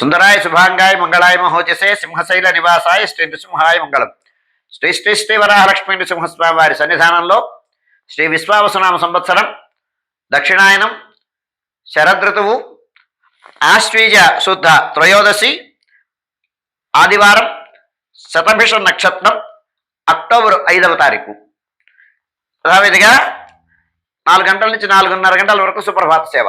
సుందరాయ శుభాంగాయ మంగళాయ మహోజసే సింహశైల నివాసాయ శ్రీ నృసింహాయ మంగళం. శ్రీ శ్రీ శ్రీ వరాహలక్ష్మీ నృసింహస్వామి వారి సన్నిధానంలో శ్రీ విశ్వావసునామ సంవత్సరం దక్షిణాయనం శరదృతువు ఆశ్వీజ శుద్ధ త్రయోదశి ఆదివారం శతభిష నక్షత్రం అక్టోబర్ ఐదవ తారీఖు. యథావిధిగా నాలుగు గంటల నుంచి నాలుగున్నర గంటల వరకు సుప్రభాత సేవ.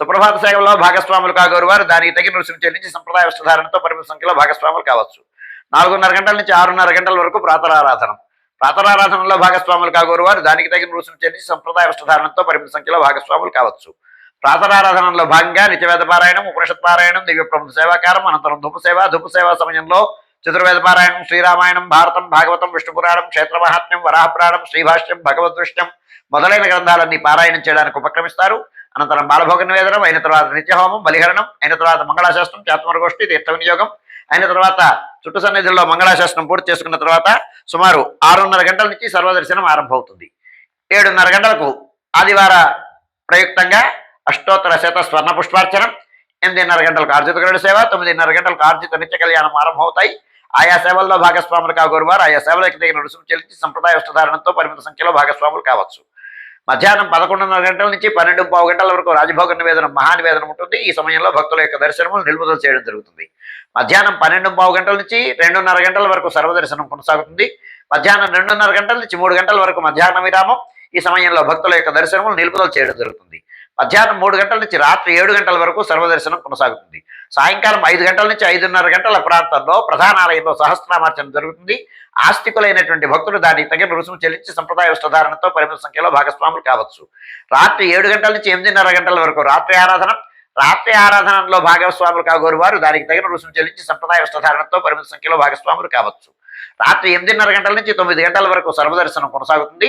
సుప్రభాత సేవలో భాగస్వాములు కాగోరు వారు. దానికి తగిన రుసుము చెల్లించి సంప్రదాయ వస్త్రధారణతో పరిమిత సంఖ్యలో భాగస్వాములు కావచ్చు. నాలుగున్నర గంటల నుంచి ఆరున్నర గంటల వరకు ప్రాతరారాధన. ప్రాతరారాధనలో భాగస్వాములు కాగోరు వారు. దానికి తగిన రుసుము చెల్లించి సంప్రదాయ వస్త్రధారణతో పరిమిత సంఖ్యలో భాగస్వాములు కావచ్చు. ప్రాతరారాధనలో భాగంగా నిత్యవేద పారాయణం ఉపనిషత్ పారాయణం దివ్య ప్రముఖ సేవాకారం అనంతరం ధూప సేవ ధూప సేవ సమయంలో చతుర్వేద పారాయణం శ్రీరామాయణం భారతం భాగవతం విష్ణు పురాణం వరాహపురాణం శ్రీభాష్యం భగవద్విష్ణం మొదలైన గ్రంథాలన్నీ పారాయణం చేయడానికి ఉపక్రమిస్తారు. అనంతరం బాలభోగ నివేదనం అయిన తర్వాత నిత్యహోమం బలిహరణం అయిన తర్వాత మంగళాశాస్త్రం చాత్మరగోష్ఠి తీర్థ వినియోగం అయిన తర్వాత చుట్టు సన్నిధుల్లో మంగళాశాస్త్రం పూర్తి చేసుకున్న తర్వాత సుమారు ఆరున్నర గంటల నుంచి సర్వదర్శనం ఆరంభమవుతుంది. ఏడున్నర గంటలకు ఆదివార ప్రయుక్తంగా అష్టోత్తర శత స్వర్ణ పుష్పార్చనం ఎనిమిదిన్నర గంటలకు ఆర్జిత గరుడు సేవ తొమ్మిదిన్నర గంటలకు ఆర్జిత నిత్య కళ్యాణం ఆరంభమవుతాయి. ఆయా సేవల్లో భాగస్వాములు కాగోరువారు ఆయా సేవలకు తగిన రుసుము చెల్లించి సంప్రదాయ వస్త్రధారణతో పరిమిత సంఖ్యలో భాగస్వాములు కావచ్చు. మధ్యాహ్నం పదకొండున్నర గంటల నుంచి పన్నెండు పావు గంటల వరకు రాజభోగ నివేదనం మహానివేదనం ఉంటుంది. ఈ సమయంలో భక్తుల యొక్క దర్శనములు నిలుపుదల చేయడం జరుగుతుంది. మధ్యాహ్నం పన్నెండు పావు గంటల నుంచి రెండున్నర గంటల వరకు సర్వదర్శనం కొనసాగుతుంది. మధ్యాహ్నం రెండున్నర గంటల నుంచి మూడు గంటల వరకు మధ్యాహ్న విరామం. ఈ సమయంలో భక్తుల యొక్క దర్శనములు నిలుపుదల చేయడం జరుగుతుంది. మధ్యాహ్నం మూడు గంటల నుంచి రాత్రి ఏడు గంటల వరకు సర్వదర్శనం కొనసాగుతుంది. సాయంకాలం ఐదు గంటల నుంచి ఐదున్నర గంటల ప్రాంతంలో ప్రధానాలయంలో సహస్రనామార్చన జరుగుతుంది. ఆస్తికులైనటువంటి భక్తులు దానికి తగిన రుసుము చెల్లించి సంప్రదాయ వస్త్రధారణతో పరిమిత సంఖ్యలో భాగస్వాములు కావచ్చు. రాత్రి ఏడు గంటల నుంచి ఎనిమిదిన్నర గంటల వరకు రాత్రి ఆరాధన రాత్రి ఆరాధనలో భాగస్వాములు కాగోరు వారు దానికి తగిన రుసుము చెల్లించి సంప్రదాయ వస్త్రధారణతో పరిమిత సంఖ్యలో భాగస్వాములు కావచ్చు. రాత్రి ఎనిమిదిన్నర గంటల నుంచి తొమ్మిది గంటల వరకు సర్వదర్శనం కొనసాగుతుంది.